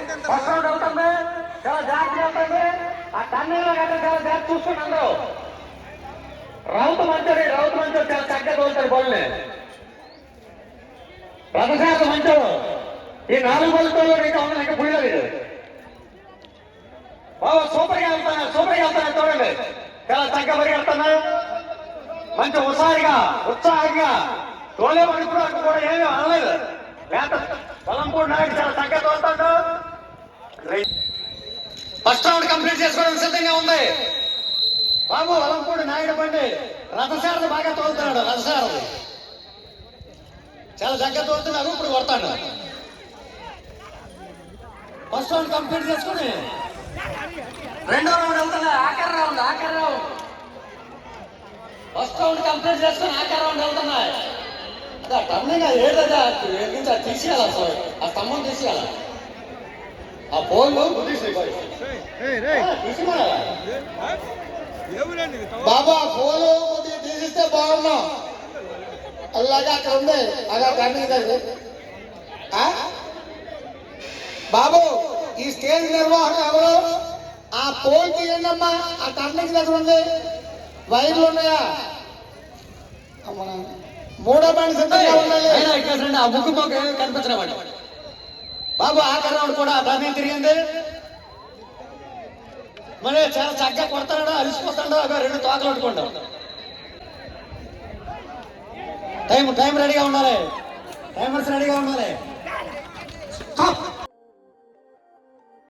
Work out అవుతుంది చాలా జాగ్రత్త ఉంటుంది ఆ టన్నెల్లో కంటే చాలా జాగ్రత్త చూసుకోండి అందరూ. రౌతు మంచోడు రౌతు మంచోడు చాలా చక్కగా తోలుతాడు బోల్ని రథశాఖ మంచోడు. ఈ నాలుగు బోల్తో ఇంకా ఉన్న ఇంకా పుయ్యలేదు బాబు సూపర్గా వెళ్తాను సూపర్గా వెళ్తాను చూడండి. చాలా చక్కగా పరిగెడుతున్నాడు మంచి ఉసారిగా ఉత్సాహంగా. తోలేమనుకున్నాడు కూడా ఏమీ అనలేదు. లేకపోతే పొలం కూడా నాకు చాలా చక్కగా తోలుతాడు. ఫస్ట్ రౌండ్ కంప్లీట్ చేసుకోవడం సిద్ధంగా ఉంది. బాబు అలంపూడి నాయుడు బండి. రథసారథి బాగా తోలుతున్నాడు రథసారథి. చాలా చక్కగా తోలుతున్నాడు ఇప్పుడు కొడతాడు. ఫస్ట్ రౌండ్ కంప్లీట్ చేసుకుని రెండో రౌండ్ వెళ్తున్నా ఆఖరి రౌండ్ ఆఖరి రౌండ్ ఫస్ట్ రౌండ్ కంప్లీట్ చేసుకుని ఆఖరి రౌండ్ వెళ్తున్నా అదే టర్నింగ్ అది ఏదదా తీసేయాలి అసలు. ఆ స్తంభం తీసేయాలి. ఆ ఎవరండి బాబా ఫోన్ కొద్దిగా తీసిస్తే బాగున్నాం. అలాగే అక్కడ ఉంది అలా ఆ? బాబు ఈ స్టేజ్ నిర్వహణ ఎవరు? ఆ పోల్ తీయండి అమ్మా ఆ టర్నింగ్ దగ్గర ఉంది వైర్లు ఉన్నాయా. మూడో బండి సిద్ధంగా ఉండాలి. అయినా ఇక్కడ రండి, ఆ బాబు కూడా టర్నింగ్ తిరిగింది? మరి చాలా చక్కగా కొడతాడు అలిసిపోతాడా? అవి రెండు తోకలు పట్టుకుంటాం టైం టైం రెడీగా ఉండాలి. టైమర్స్ రెడీగా ఉండాలి.